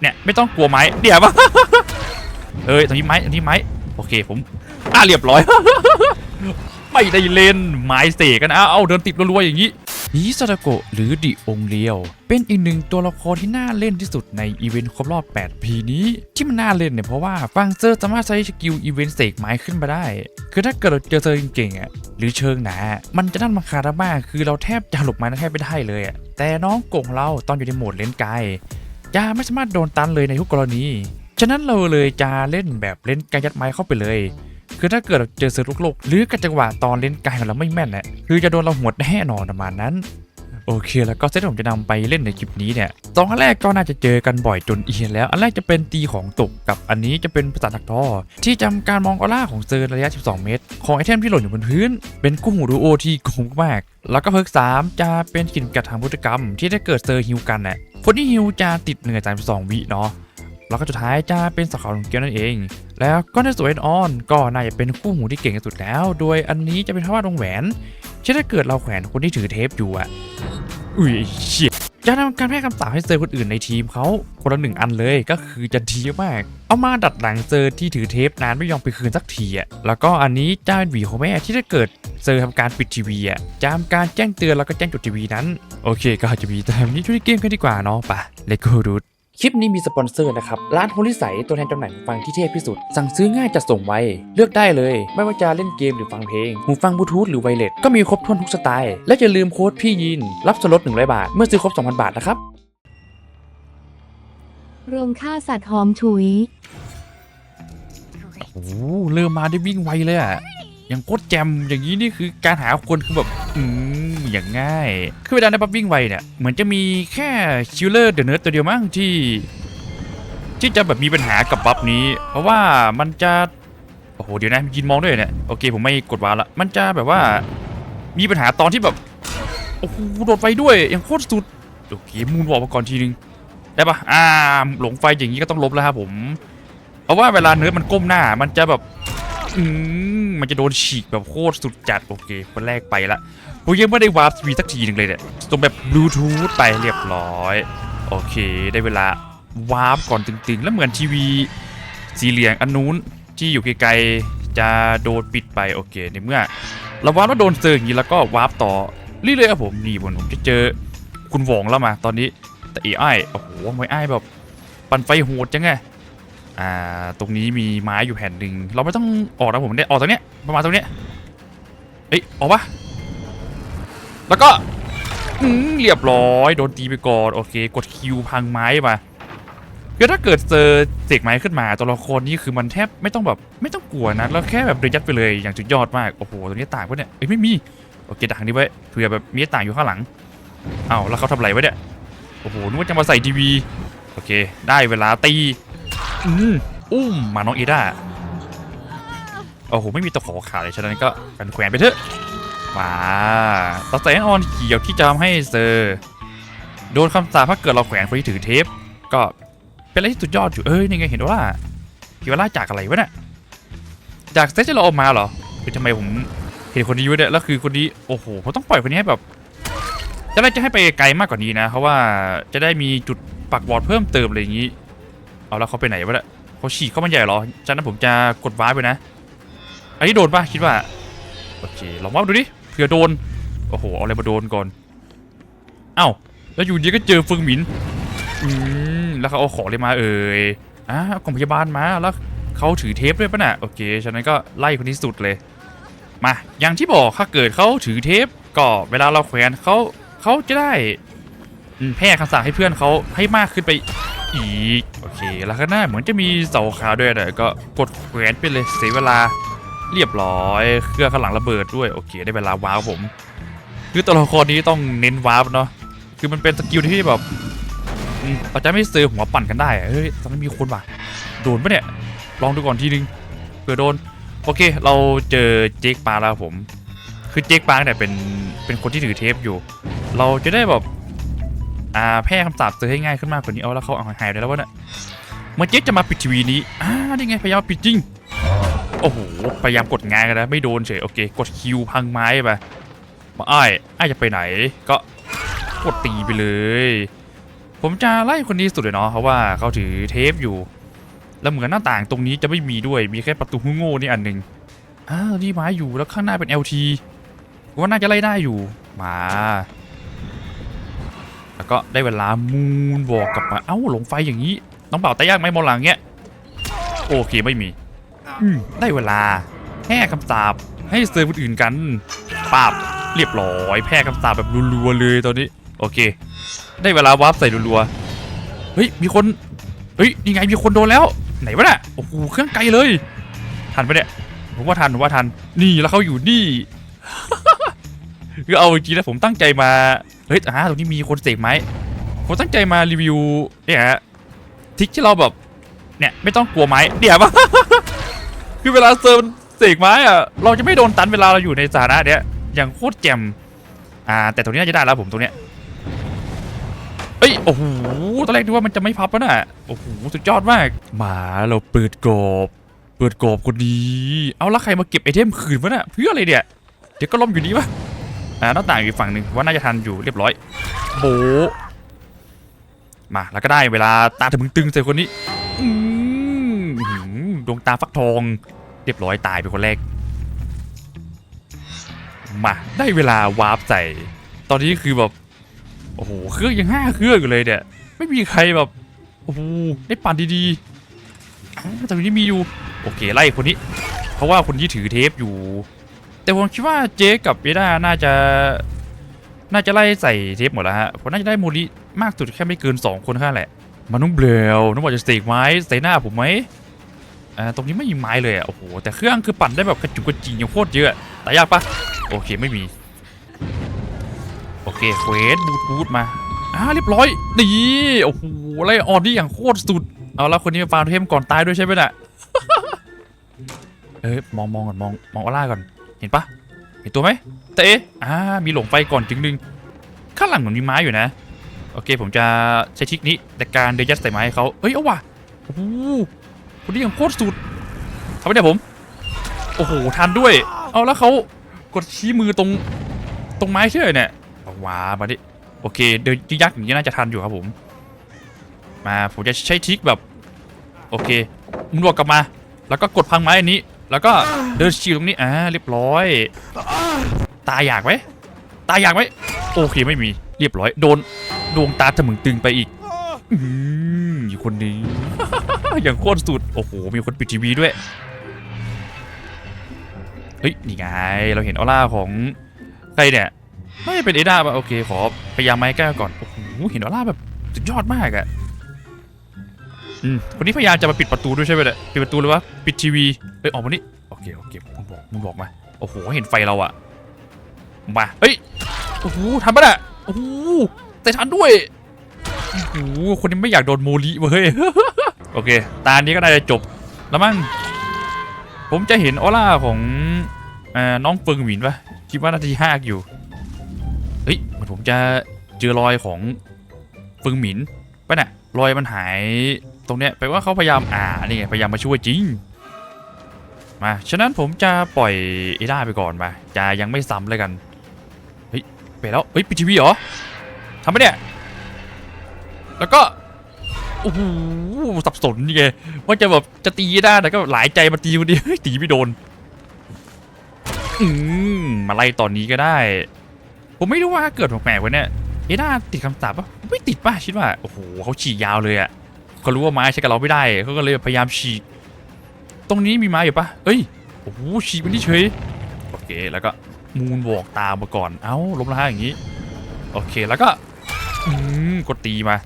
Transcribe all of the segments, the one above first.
เนี่ยไม่ต้องกลัวไม้เดี๋ยวปะเอ้ยตรงนี้ไม้ตรงนี้ไม้โอเคผมอะเรียบร้อย ไม่ได้เล่นไม้เสกกันนะเอาเดินติดรัวๆอย่างนี้ฮิซาดะโกะหรือดิองเลียว เป็นอีกหนึ่งตัวละครที่น่าเล่นที่สุดในอีเวนต์ครบรอบ 8 ปีนี้ ที่มันน่าเล่นเนี่ยเพราะว่าฟังเซอร์สามารถใช้สกิลอีเวนต์เสกไม้ขึ้นมาได้ คือถ้าเกิดเราเจอเซอร์เก่งๆอะหรือเชิงหนา มันจะนั่นมาคาราบ้าคือเราแทบจะหลบไม้นั้นแทบไม่ได้เลยอะแต่น้องโกงเราตอนอยู่ในโหมดเล่นไกล จะไม่สามารถโดนตันเลยในทุกกรณี ฉะนั้นเราเลยจะเล่นแบบเล่นการยัดไม้เข้าไปเลย คือถ้าเกิดเราเจอเสือลูกโลก หรือกระจังหวะตอนเล่นกายของเราไม่แม่นแหละคือจะโดนเราหวดแน่นอนประมาณนั้น โอเค แล้วก็เซตที่ผมจะนำไปเล่นในคลิปนี้เนี่ยสองอันแรกก็น่าจะเจอกันบ่อยจนเอียนแล้ว อันแรกจะเป็นตีของตกกับอันนี้จะเป็นภาษาทักท่อ ที่จำการมองออร่าของเซอร์ระยะ 12 เมตร ของไอเทมที่หล่นอยู่บนพื้น เป็นกุ้งหูดูโอที่คมมาก แล้วก็เพิร์ก3จะเป็นกลิ่นกัดทางพุทธกรรม ที่ได้เกิดเซอร์ฮิวกันน่ะคนที่ฮิวจะติดเหนือจาก12วิเนาะ แล้วก็สุดท้ายจะเป็นสาขาของเกียวนั่นเอง แล้วก็ในส่วนออนก็น่าจะเป็นคู่หูที่เก่งที่สุดแล้ว โดยอันนี้จะเป็นภาพวาดวงแหวนเช่นถ้าเกิดเราแขวนคนที่ถือเทปอยู่อะอุ้ยเชี่ยจะทำการแพร่คำสาปให้เซอร์คนอื่นในทีมเขาคนละหนึ่งอันเลยก็คือจะดีมาก เอามาดัดหลังเซอร์ที่ถือเทปนานไม่ยอมไปคืนสักทีอะแล้วก็อันนี้จะเป็นหวีของแม่ที่ถ้าเกิดเซอร์ทำการปิดทีวีอะจะทำการแจ้งเตือนแล้วก็แจ้งจุดทีวีนั้น โอเค ก็จะมีแต่วันนี้ช่วยเกมกันดีกว่าเนาะไปเลโก้ดู คลิปนี้มีสปอนเซอร์นะครับ ร้านโฮลิสัยตัวแทนจำหน่ายหูฟังที่เทพที่สุด สั่งซื้อง่ายจัดส่งไว เลือกได้เลย ไม่ว่าจะเล่นเกมหรือฟังเพลง หูฟังบลูทูธหรือไวเลสก็มีครบถ้วนทุกสไตล์ และอย่าลืมโค้ดพี่ยิน รับส่วนลด100 บาท เมื่อซื้อครบ 2,000 บาทนะครับ โรงฆ่าสัตว์หอมฉุย โอ้โหเริ่มมาได้วิ่งไวเลยอะอย่างโคตรแจมอย่างนี้นี่คือการหาคนคือแบบ อืม อย่างง่าย คือเวลาในปั๊บวิ่งไวเนี่ย เหมือนจะมีแค่ชิลเลอร์เดอะเนิร์ดตัวเดียวมั้งที่ ที่จะแบบมีปัญหากับบัฟนี้ เพราะว่ามันจะ โอ้โห เดี๋ยวนะยินมองด้วยเนี่ย โอเค ผมไม่กดวาร์ปละมันจะแบบว่า มีปัญหาตอนที่แบบ โอ้โห โดดไฟด้วยอย่างโคตรสุด โอเค มูนวอลมาก่อนทีนึง ได้ปะอ่า หลงไฟอย่างนี้ก็ต้องลบแล้วครับผม เพราะว่าเวลาเนื้อมันก้มหน้า มันจะแบบ อืมมันจะโดนฉีกแบบโคตรสุดจัดโอเคคนแรกไปละผมยังไม่ได้วาร์ปทีสักทีหนึ่งเลยเนี่ยตรงแบบบลูทูธไปเรียบร้อย โอเคได้เวลาวาร์ปก่อนตึงๆ แล้วเหมือนทีวีสีเหลืองอันนู้นที่อยู่ไกลๆจะโดนปิดไปโอเคในเมื่อเราวาร์ปแล้วโดนเซอร์อย่างนี้แล้วก็วาร์ปต่อเรื่อยๆครับผมนี่ผมผมจะเจอคุณหวองแล้วมาตอนนี้แต่เอไอโอ้โหไม่ไอแบบ ปั่นไฟโหดจังไง อ่าตรงนี้มีไม้อยู่แผ่นหนึ่งเราไม่ต้องออกนะผมเนี่ยออกตรงเนี้ยประมาณตรงเนี้ยเอ้ยออกปะแล้วก็เรียบร้อยโดนตีไปก่อนโอเค กดคิวพังไม้มาคือถ้าเกิดเจอเสกไม้ขึ้นมาตัวละครนี้คือมันแทบไม่ต้องแบบไม่ต้องกลัวนะแล้วแค่แบบเดินยัดไปเลยอย่างสุดยอดมากโอ้โหตรงนี้ต่างปะเนี่ยเอ้ยไม่มีโอเคดักนี้ไว้เผื่อแบบมีต่างอยู่ข้างหลังเอ้าแล้วเขาทำอะไรไว้เนี่ยโอ้โหนึกว่าจะมาใส่ทีวีโอเค ได้เวลาตี อืมอุ้มมาน้องเอด้าโอ้โหไม่มีตะขอขาดเลยฉะนั้นก็กันแขวนไปเถอะมาตัดแสงออนเขียวที่จะทำให้เซอร์โดนคำสาปถ้าเกิดเราแขวนคนที่ถือเทป ก็เป็นอะไรที่สุดยอดอยู่เอ้ยนี่ไงเห็นว่าเห็นว่าจากอะไรวะเนี่ยจากเซตที่เราเอามาเหรอคือทำไมผมเห็นคนนี้อยู่เนี่ยแล้วคือคนนี้โอ้โหผมต้องปล่อยคนนี้ให้แบบจะได้จะให้ไปไกลมากกว่านี้นะเพราะว่าจะได้มีจุดปักบอดเพิ่มเติมอะไรอย่างนี้ เอาแล้วเขาไปไหนวะเนี่ยเขาฉีกเข้ามาใหญ่เหรอจากนั้นผมจะกดว้าไปนะ อันนี้โดนปะคิดว่า โอเค ลองว่าดูดิ เผื่อโดน โอ้โห เอาอะไรมาโดนก่อน เอ้า แล้วอยู่ดีก็เจอฟิงหมิน อืม แล้วเขาเอาของเลยมาเอ่ยอะกองพยาบาลมา แล้วเขาถือเทปด้วยปะน่ะ โอเค ฉะนั้นก็ไล่คนที่สุดเลย มา อย่างที่บอกถ้าเกิดเขาถือเทป ก็เวลาเราแขวนเขาเขาจะได้แพร่คำสั่งให้เพื่อนเขาให้มากขึ้นไป อีก โอเค แล้วข้างหน้าเหมือนจะมีเสาขาวด้วยแต่ก็กดแขวนไปเลยเสียเวลาเรียบร้อย เครื่องข้างหลังระเบิดด้วย โอเค ได้เวลาว้าร์ปผม คือตัวละครนี้ต้องเน้นว้าร์ปเนาะคือมันเป็นสกิลที่แบบอืมเราจะไม่ซื้อหัวปั่นกันได้เฮ้ยตอนนั้นมีคนว่ะโดนปะเนี่ย ลองดูก่อนทีนึงเผื่อโดน โอเค เราเจอเจคปาแล้วผม คือเจคปาเนี่ยเป็นเป็นคนที่ถือเทปอยู่ เราจะได้แบบ อ่าแพร่คำสาปเจอให้ง่ายขึ้นมากกว่านี้เอาแล้วเขาเอาหายไปแล้ววะเนี่ยเมื่อเจ๊จะมาปิดทีวีนี้อ่านี่ไงพยายามปิดจริงโอ้โหพยายามกดงานกันนะไม่โดนเฉยโอเค กดคิวพังไม้ไปมาอ้ายอ้จะไปไหนก็กดตีไปเลย ผมจะไล่คนนี้สุดเลยเนาะเพราะว่าเขาถือเทปอยู่ แล้วเหมือนหน้าต่างตรงนี้จะไม่มีด้วยมีแค่ประตูโง่ๆนี่อันหนึ่งอ้าวนี่ไม้อยู่แล้วข้างหน้าเป็น LT ว่าน่าจะไล่ได้อยู่มา แล้วก็ได้เวลามูนบอกกลับมา เอ้าหลงไฟอย่างนี้ น้องเป่าตายยากไหมมองหลังเงี้ย โอเคไม่มีอืมได้เวลาแพ้คำสาปให้เซอร์คนอื่นกันปาบเรียบร้อยแพ้คำสาปแบบรัวๆเลยตอนนี้ โอเค ได้เวลาวาร์ปใส่รัวๆเฮ้ยมีคนเฮ้ยนี่ไงมีคนโดนแล้ว ไหนวะน่ะโอ้โหเครื่องไกลเลย ทันปะเนี่ยผมว่าทันผมว่าทันนี่แล้วเขาอยู่นี่คือเอาจริงนะผมตั้งใจมา เฮ้ยอ่าตรงนี้มีคนเสกไม้ผมตั้งใจมารีวิวเนี่ยฮะทิกที่เราแบบเนี่ยไม่ต้องกลัวไม้เดี๋ยวปะคือเวลาเซิร์ฟเสกไม้อะเราจะไม่โดนตันเวลาเราอยู่ในสถานะเนี้ยอย่างโคตรแจ่มอ่า แต่ตรงนี้น่าจะได้แล้วผมตรงเนี้ยเอ้ยโอ้โหตอนแรกนึกว่ามันจะไม่พับแล้วน่ะโอ้โหสุดยอดมากมาเราเปิดกรอบเปิดกรอบคนดีเอาแล้วใครมาเก็บไอเทมคืนวะน่ะเพื่ออะไรเนี่ยเดี๋ยวก็ล้มอยู่ดีวะ อ่าหน้าต่างอยู่อีกฝั่งหนึ่งว่าน่าจะทันอยู่เรียบร้อยโบมาแล้วก็ได้เวลาตาถึงมึงตึงใส่คนนี้อดวงตาฟักทอง เรียบร้อยตายไปคนแรก มาได้เวลาวาร์ปใส่ ตอนนี้คือแบบโอ้โหเครื่องยังห้าเครื่องอยู่เลยเนี่ยไม่มีใครแบบโอ้โหได้ปั่นดีๆแต่วันนี้มีอยู่ โอเคไล่คนนี้ เพราะว่าคนที่ถือเทปอยู่ แต่ผมคิดว่าเจกับเบด้าน่าจะ น่าจะไล่ใส่เทปหมดแล้วฮะผมน่าจะได้โมลิมากสุดแค่ไม่เกิน 2 คนแค่แหละมันนุ่มเบลวน้องบอกจะเสกไม้ใส่หน้าผมไหมอ่าตรงนี้ไม่มีไม้เลยอะโอ้โหแต่เครื่องคือปั่นได้แบบกระจุกกระจิงอย่างโคตรเยอะแต่ยากปะโอเคไม่มี โอเคเควสบูทบูทมาอ่าเรียบร้อยนี่โอ้โหไล่ออนนี่อย่างโคตรสุดเอาแล้วคนนี้มาฟาร์มเทมก่อนตายด้วยใช่ไหมน่ะเอ้ยมองมองก่อนมองมองออร่าก่อน ห็นปะเห็นตัวไหมแต่เอ๊ะอ่ามีหลงไฟก่อนจึงหนึ่งข้างหลังเหมือนมีไม้อยู่นะ โอเคผมจะใช้ทริกนี้แต่การเดยยัดใส่ไม้ให้เขาเฮ้ยเอาว่ะโอ้โหคนนี้ยังโคตรสุดทำไม่ได้ผม โอ้โหทันด้วย เอาแล้วเขากดชี้มือตรงตรงไม้เชื่อเนี่ยว้ามาดิโอเค เดินยักษ์อย่างนี้น่าจะทันอยู่ครับผม มาผมจะใช้ทริกแบบ โอเคมึงบวกกลับมา แล้วก็กดพังไม้อันนี้ แล้วก็เดินชิวตรงนี้อ่าเรียบร้อย ตายอยากไหมตายอยากไหมโอเคไม่มีเรียบร้อยโดนดวงตาจะมึงตึงไปอีกอืมอยู่คนนี้ อย่างโคตรสุดโอ้โหมีคนปิดทีวีด้วยเฮ้ยนี่ไงเราเห็นออร่าของใครเนี่ยไม่เป็นเอด้าป่ะโอเคขอพยายามไม้แก้วก่อนโอ้โหเห็นออร่าแบบสุดยอดมากอะืมคนนี้พยายามจะมาปิดประตูด้วยใช่ไหมเนี่ยปิดประตูเลยวะปิดทีวีเอ้ยออกมานี่โอเคโอเคมึงบอกมึงบอกมาโอ้โหเห็นไฟเราอะมาเฮ้ยโอ้โหทันปะเนี่ยโอ้โหแต่ทันด้วยโอ้โหคนนี้ไม่อยากโดนโมลิเว้ยโอเค ตานี้ก็น่าจะจบแล้วมั้งผมจะเห็นออร่าของอน้องเฟิงหวินปะคิดว่าน่าจะยากอยู่เฮ้ยเหมือนผมจะเจอรอยของเฟิงหมินปะเนี่ยรอยมันหาย ตรงเนี้ยแปลว่าเขาพยายามอ่านี่ไงพยายามมาช่วยจริงมาฉะนั้นผมจะปล่อยเอด้าไปก่อนมาจะยังไม่ซ้ำเลยกันเฮ้ยไปแล้วเฮ้ยปิดทีวีเหรอทำไมเนี่ยแล้วก็โอ้โหสับสนนี่ไงว่าจะแบบจะตีได้แต่ก็หลายใจมาตีคนเดียวตีไม่โดนอืมมาไล่ตอนนี้ก็ได้ ผมไม่รู้ว่าเกิดแปลกๆวะเนี่ยเอด้าติดคำสาปปะไม่ติดป่ะคิดว่าโอ้โหเขาฉีกยาวเลยอะ เขารู้ว่าไม้ใช้กับเราไม่ได้เขาก็เลยพยายามฉีก ตรงนี้มีไม้อยู่ปะเอ้ยโอ้โหฉีกมันนี่เฉยโอเคแล้วก็มูนวอกตามมาก่อนเอ้าล้มละห้าอย่างนี้ โอเคแล้วก็อืมกดตีมา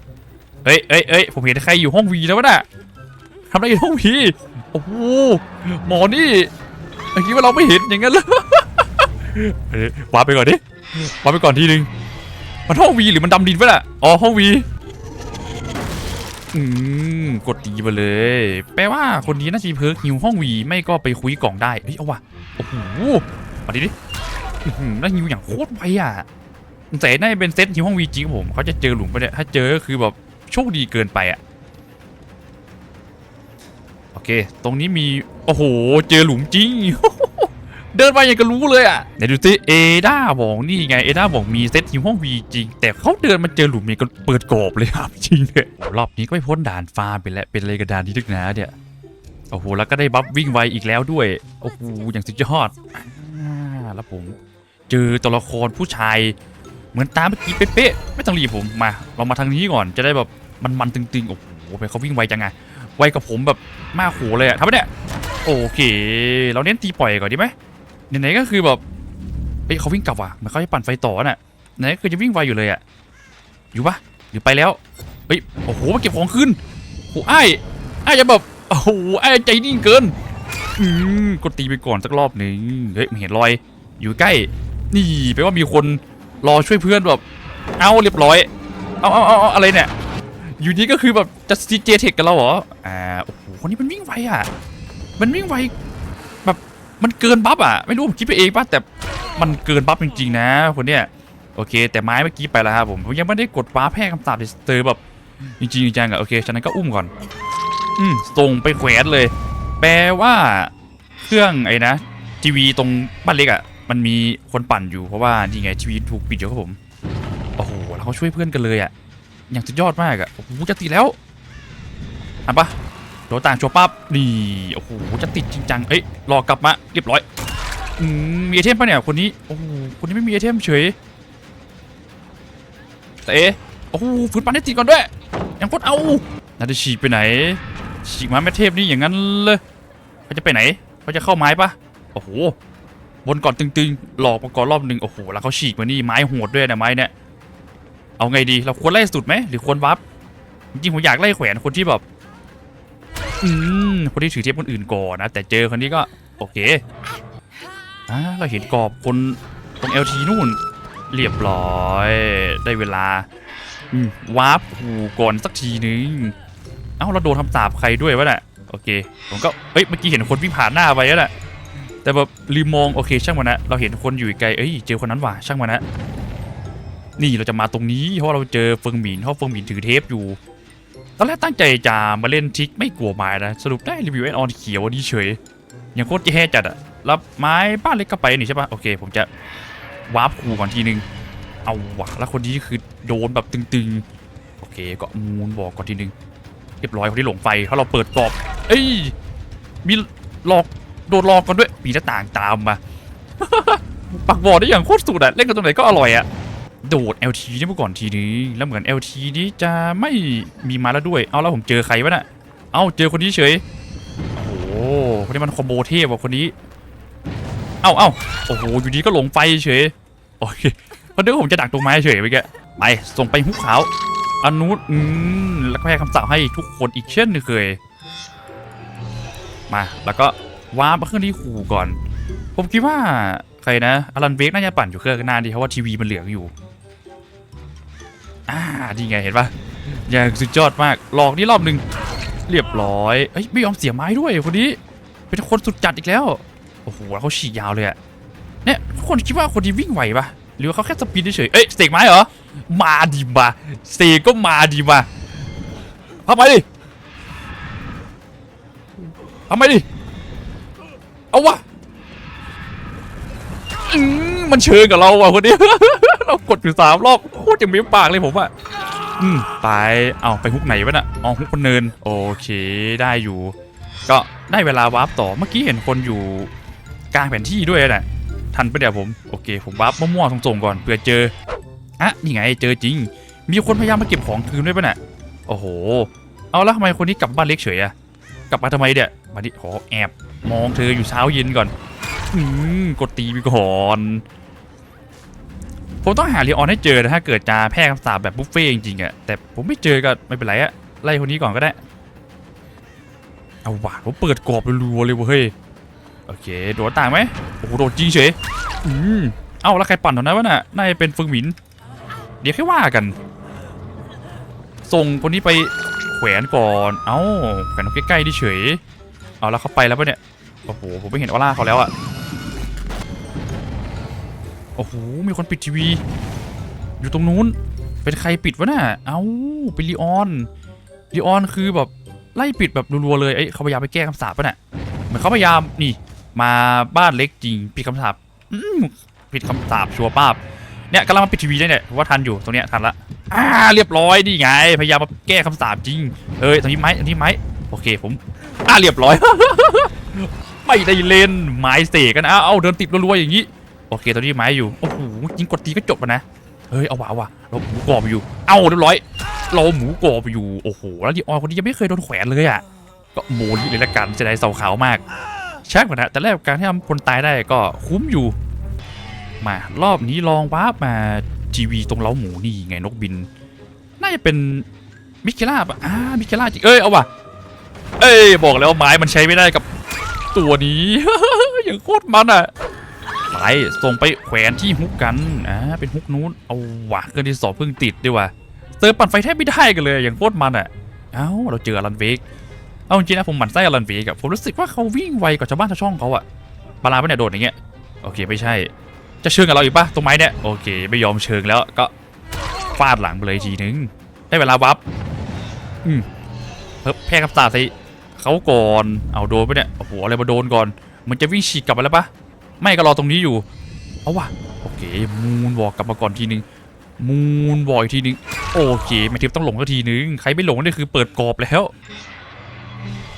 เอ้ยเอ้ยเอ้ยผมเห็นใครอยู่ห้องวีแล้ววะน่ะทำอะไรอยู่ห้องวีโอ้โหหมอนี่เมื่อกี้ว่าเราไม่เห็นอย่างนั้นเลยวาไปก่อนดิวาไปก่อนทีนึงมันห้องวีหรือมันดำดินวะน่ะอ๋อห้องวี อืมกดตีไปเลย แปลว่าคนนี้น่าจะเพิร์กหิวห้องวีไม่ก็ไปคุยกล่องได้เฮ้ยเอาว่ะโอ้โหมาดิดิหือน่าหิวอย่างโคตรไวอะแต่น่าจะเป็นเซตหิวห้องวีจริงผมเขาจะเจอหลุมไปเนี่ยถ้าเจอก็คือแบบโชคดีเกินไปอะโอเค ตรงนี้มี โอ้โห เจอหลุมจริง เดินมาอย่างก็รู้เลยอะเดี๋ยวดูสิเอด้าบอกนี่ไง เอด้าบอกมีเซตทีมห้องวีจริง แต่เขาเดินมาเจอหลุมนี้ก็เปิดกรอบเลยครับจริงเลยรอบนี้ก็ไม่พ้นด่านฟาร์มไปแล้วเป็นอะไรกับด่านที่ลึกนาเนี่ยโอ้โหแล้วก็ได้บัฟวิ่งไวอีกแล้วด้วยโอ้โหอย่างสุดยอดแล้วผม เจอตัวละครผู้ชายเหมือนตามเมื่อกี้เป๊ะๆไม่ต้องรีบผมมา เรามาทางนี้ก่อนจะได้แบบมันๆตึงๆโอ้โหไปเขาวิ่งไวจังไงไวกับผมแบบมากโหเลยอะทำไมเนี่ยโอเค เราเน้นตีปล่อยก่อนดีไหม ไหนๆก็คือแบบเอ้ยเขาวิ่งกลับว่ะมันเขาจะปั่นไฟต่อน่ะไหนก็คือจะวิ่งไวอยู่เลยอะอยู่ปะหรือไปแล้วเฮ้ยโอ้โหมาเก็บของขึ้นโอ้ไอ้ไอ้จะแบบโอ้โหไอ้ใจนิ่งเกินอืมกดตีไปก่อนสักรอบหนึ่งเฮ้ยไม่เห็นรอยอยู่ใกล้ นี่แปลว่ามีคนรอช่วยเพื่อนแบบเอาเรียบร้อยเอาเอาเอาอะไรเนี่ยอยู่ดีก็คือแบบจะซีเจเทคกันแล้วเหรออ่าโอ้โหคนนี้มันวิ่งไวอะมันวิ่งไว มันเกินบัฟอะ ไม่รู้ผมคิดไปเองป่ะแต่มันเกินบัฟจริงๆนะคนเนี้ยโอเค แต่ไม้เมื่อกี้ไปแล้วครับผมผมยังไม่ได้กดฟ้าแพร่คำสาปเตอร์แบบจริงๆจังอะโอเคฉะนั้นก็อุ้มก่อน อืมส่งไปแขวนเลย แปลว่า เครื่องไอ้นะทีวีตรงบ้านเล็กอะมันมีคนปั่นอยู่เพราะว่านี่ไงทีวีถูกปิดอยู่ครับผมโอ้โหแล้วเขาช่วยเพื่อนกันเลยอะอย่างสุดยอดมากอะโอ้โหจะติดแล้วอันปะ โดนต่างชัวปั๊บนี่โอ้โหจะติดจริงจังเอ้ยรอกลับมาเรียบร้อยอืมมีไอเทมปะเนี่ยคนนี้โอ้โหคนนี้ไม่มีไอเทมเฉยแต่เอ๊ะโอ้โหฝืนปันให้ติดก่อนด้วยยังโคตรเอาน่าจะฉีกไปไหน ฉีกมาแม่เทพนี่อย่างนั้นเลยเขาจะไปไหนเขาจะเข้าไม้ปะโอ้โหบนก่อนตึงๆ หลอกมาก่อนรอบหนึ่งโอ้โหแล้วเขาฉีกมานี่ไม้โหดด้วยนะไม้เนี่ยเอาไงดีเราควรไล่สุดไหมหรือควรวับจริงๆผมอยากไล่แขวนคนที่แบบ อืมคนที่ถือเทียบคนอื่นก่อนนะ แต่เจอคนนี้ก็ โอเคอ่าเราเห็นกรอบคนตรง LT นู่น เรียบร้อย ได้เวลาวาร์ปหูก่อนสักทีนึง เอ้าเราโดนทำสาบใครด้วยวะน่ะโอเค ผมก็เอ้ยเมื่อกี้เห็นคนวิ่งผ่านหน้าไปแล้วน่ะแต่แบบลืมมองโอเคช่างมันนะเราเห็นคนอยู่ไกลเอ้ยเจอคนนั้นว่ะช่างมันนะนี่เราจะมาตรงนี้เพราะเราเจอเฟิงหมินเพราะเฟิงหมินถือเทปอยู่ ตอนแรกตั้งใจจะมาเล่นทิกไม่กลัวไม้นะ สรุปได้รีวิวแอนออนเขียวนี่เฉย อยังโคตรแย่จัดอะรับไม้บ้านเล็กก็ไปนี่ใช่ปะโอเค ผมจะวาร์ปคูก่อนทีนึง เอาวะแล้วคนนี้คือโดนแบบตึงๆ โอเคก็มูนบอกก่อนทีนึง เรียบร้อยคนที่หลงไฟเพราะเราเปิดกรอบ เอ้ย มีหลอกโดนหลอกกันด้วยปีหน้าต่างตามมา ปักบอดได้อย่างโคตรสุดอะเล่นกันตรงไหนก็อร่อยอะ โดด LT นี่เมื่อก่อนทีนี้แล้วเหมือน LT นี้จะไม่มีมาแล้วด้วย เอาแล้วผมเจอใครวะน่ะ เอาเจอคนนี้เฉย โอ้โหคนนี้มันคอมโบเทพว่ะคนนี้ เอ้าเอ้าโอ้โหอยู่ดีก็หลงไฟเฉย โอเคเพราะเดี๋ยวผมจะดักตรงไม้เฉยไปแกไปส่งไปหุกขาวอันนู้นอืมแล้วก็ให้คำสั่งให้ทุกคนอีกเช่นเคย มา แล้วก็ว้าร์ปมาเครื่องที่ขู่ก่อน ผมคิดว่าใครนะอลันเบกน่าจะปั่นอยู่เครื่องหน้าดีเพราะว่าทีวีมันเหลืองอยู่ อ่านี่ไงเห็นปะอย่างสุดยอดมากหลอกนี่รอบหนึ่งเรียบร้อยเอ้ยไม่ยอมเสียไม้ด้วยคนนี้ เป็นคนสุดจัดอีกแล้วโอ้โหแล้วเขาฉีกยาวเลยอะเนี่ยทุกคนคิดว่าคนที่วิ่งไหวปะหรือว่าเขาแค่สปีดเฉยเอ้ยเสกไม้เหรอมาดีมาเสกก็มาดีมาทำไมดิทำไมดิเอาวะ อืมมันเชิงกับเราว่ะคนนี้ เรากดอยู่สามรอบโคตรจะมีปากเลยผมอะอืมไปเอาไปฮุกไหนวะน่ะอ๋อฮุกคนเนิน โอเคได้อยู่ ก็ได้เวลาวาร์ปต่อเมื่อกี้เห็นคนอยู่กลางแผนที่ด้วยน่ะทันปะเดี๋ยวผม โอเคผมวาร์ปมั่วๆส่งๆก่อนเผื่อเจออะนี่ไงเจอจริง มีคนพยายามมาเก็บของคืนด้วยปะน่ะโอ้โห เอาแล้วทำไมคนนี้กลับบ้านเล็กเฉยอะกลับมาทำไมเนี่ยมาดิขอแอบมองเธออยู่เช้าเย็นก่อน กดตีไปก่อนผมต้องหาเรีออนให้เจอนะถ้าเกิดจะแพร่คำสาปแบบบุฟเฟ่จริงๆอะแต่ผมไม่เจอก็ไม่เป็นไรอะไล่คนนี้ก่อนก็ได้ เอาว่ะผมเปิดกรอบรัวเลยเว้ยเฮ้ยโอเคโดดต่างไหมโอ้โหโดดจริงเฉยอืมเอ้าแล้วใครปั่นตรงนั้นวะน่ะน่าจะเป็นฟิงหมิน เดี๋ยวแค่ว่ากัน ส่งคนนี้ไปแขวนก่อน เอ้าแขวนใกล้ๆดิเฉย เอาแล้วเขาไปแล้วปะเนี่ยโอ้โหผมไม่เห็นออร่าเขาแล้วอะ โอ้โห มีคนปิดทีวี อยู่ตรงนู้น เป็นใครปิดวะน่ะ เอ้า เป็นลีออนลีออนคือแบบไล่ปิดแบบรัวๆเลย เอ้ยเขาพยายามไปแก้คำสาปปะน่ะ เหมือนเขาพยายามนี่ มาบ้านเล็กจริงผิดคำสาปอืมผิดคำสาปชัวร์ป้าบเนี่ยกำลังมาปิดทีวีได้เนี่ยว่าทันอยู่ตรงเนี้ยทันละอ่าเรียบร้อยนี่ไง พยายามมาแก้คำสาปจริงเอ้ยตรงนี้ไหมตรงนี้ไหมโอเคผมอ่าเรียบร้อยไม่ได้เล่นไม้เสกกันนะเอาเอาเดินติดรัวๆอย่างนี้ โอเคตอนนี้ไม้อยู่ โอ้โหยิงกดตีก็จบนะ เฮ้ย เอาวะเอาว่ะเราหมูกรอบอยู่ เอาเรียบร้อย เราหมูกรอบอยู่ โอ้โห แล้วดีออยคนนี้ยังไม่เคยโดนแขวนเลยอะ ก็โมลิเลยละกันจะได้เสาขาวมากชักกว่านะแต่แรกการที่ทำคนตายได้ก็คุ้มอยู่ มารอบนี้ลองวาร์ปมาทีวีตรงเล้าหมูนี่ไงนกบิน น่าจะเป็นมิเคล่าปะอ่ามิเคล่าจริง เอ้ย เอาว่ะ เอ้ย บอกแล้วไม้มันใช้ไม่ได้กับตัวนี้ อย่างโคตรมันอะ ไปส่งไปแขวนที่ฮุกกันอ่าเป็นฮุกนู้นเอาว่ะเครื่องที่สองเพิ่งติดด้วยว่ะเติมปั่นไฟแทบไม่ได้กันเลยอย่างโคตรมันอะเอ้าเราเจออลันเวกเอาจริงนะผมหมั่นไส้อลันเวกอะผมรู้สึกว่าเขาวิ่งไวกว่าชาวบ้านชาวช่องเขาอะบาลาไปเนี่ยโดดอย่างเงี้ยโอเคไม่ใช่ จะเชิงกับเราอีกปะตรงไม้เนี่ยโอเค ไม่ยอมเชิงแล้วก็ฟาดหลังไปเลยทีนึงได้เวลาวับอืมเพิ่แพ้กับตาใส่เขาก่อนเอาโดนไปเนี่ยโอ้โหอะไรมาโดนก่อน มันจะวิ่งฉีกกลับมาแล้วปะ ไม่ก็รอตรงนี้อยู่ เอาว่ะโอเคมูนวอลกลับมาก่อนทีนึงมูนวอลอีกทีนึงโอเคแม่ทิพต้องหลงสักทีนึงใครไม่หลงนี่คือเปิดกรอบแล้ว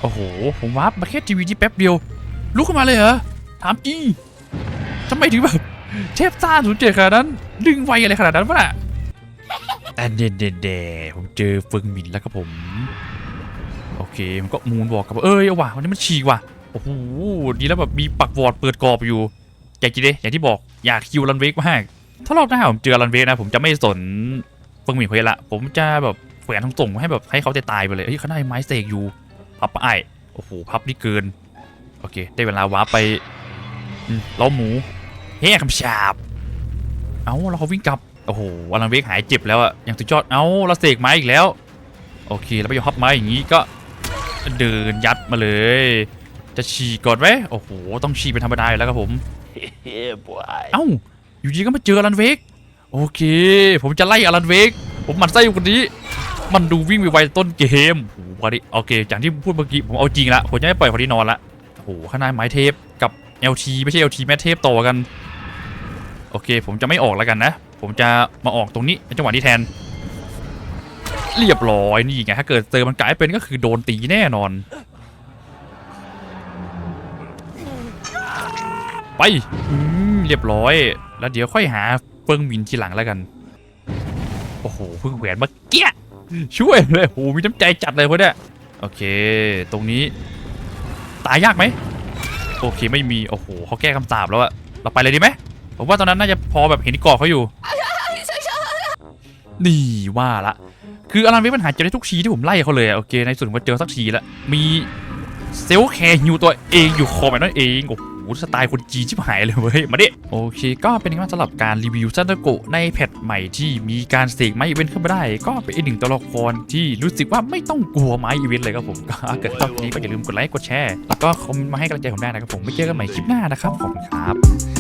โอ้โหผมวับมาแค่ทีวีที่แป๊บเดียวลุกขึ้นมาเลยเหรอถามจริงทำไมถึงแบบเทพซ่าศูนย์เจ็ดขนาดนั้น ดึงไวอะไรขนาดนั้นวะน่ะอันเดนเดนเดผมเจอเฟิงหมินแล้วครับผม โอเค มันก็มูนบอกกับ เอ้ยเอาว่ะวันนี้มันฉีกว่ะ โอ้โหดีแล้วแบบมีปักวอร์ดเปิดกรอบอยู่อยากกินเลยอย่างที่บอกอยากคิวรันเวกมากถ้ารอบหน้าผมเจอรันเวกนะ ผมจะไม่สนเฟิงหมินคนเดียวละ ผมจะแบบแขวนทั้งส่งให้แบบให้เขาจะตายไปเลยเฮ้ยเขาได้ไม้เสกอยู่พับไปโอ้โหพับนี่เกินโอเค ได้เวลาวาร์ปไปเล้าหมูเฮ้คำฉาบ เอาแล้วเขาวิ่งกลับโอ้โหอลันเวกหายเจ็บแล้วอะอย่างสุดยอดเอาเราเสกไม้อีกแล้ว โอเค แล้วไปยอมพับไม้อย่างนี้ก็ เดินยัดมาเลย จะฉีกก่อนไหมโอ้โห ต้องฉีกเป็นธรรมดาอยู่แล้วครับผม Yeah, boy. เอ้า อยู่ดีก็มาเจออลันเวก โอเค ผมจะไล่อลันเวก ผมหมันไส้อยู่คนนี้ มันดูวิ่งไวๆต้นเกมโอ้โหพอดีโอเคจากที่พูดเมื่อกี้ผมเอาจริงละ ผมจะไม่ปล่อยคนที่นอนละ โอ้โห ข้างในไม้เทปกับ LT ไม่ใช่ LT แม่เทปต่อกัน โอเค ผมจะไม่ออกแล้วกันนะ ผมจะมาออกตรงนี้ในจังหวะนี้แทน เรียบร้อยนี่ไง ถ้าเกิดเจอมันกลายเป็นก็คือโดนตีแน่นอน ไปเรียบร้อย แล้วเดี๋ยวค่อยหาเฟิงมินทีหลังแล้วกัน โอ้โหเพิ่งแหวนเมื่อกี้ช่วยเลยโอ้โหมีน้ำใจจัดเลยพวกเนี้ยโอเค ตรงนี้ตายยากไหมโอเคไม่มีโอ้โหเขาแก้คำสาปแล้วอะเราไปเลยดีไหมผมว่าตอนนั้นน่าจะพอแบบเห็นกรอบเขาอยู่ นี่ว่าละ คืออลันเวกมันหาเจอได้ทุกทีที่ผมไล่เขาเลยอะโอเคในส่วนผมก็เจอสักทีละมีเซลแคร์ฮิวตัวเองอยู่คอแบบนั้นเองโอ้โห สไตล์คนจีชิบหายเลยเว้ย มาดิ โอเคก็เป็นการสำหรับการรีวิวซันตโกในแพทใหม่ที่มีการเสกไม้อีเวนต์ขึ้นมาได้ ก็เป็นอีกหนึ่งตัวละครที่รู้สึกว่าไม่ต้องกลัวไม้อีเวนต์เลยครับผมก็ถ้าเกิดชอบคลิปนี้ก็อย่าลืมกดไลค์กดแชร์แล้วก็คอมเมนต์มาให้กำลังใจผมได้นะครับผมไม่เจอกันใหม่คลิปหน้านะครับขอบคุณครับ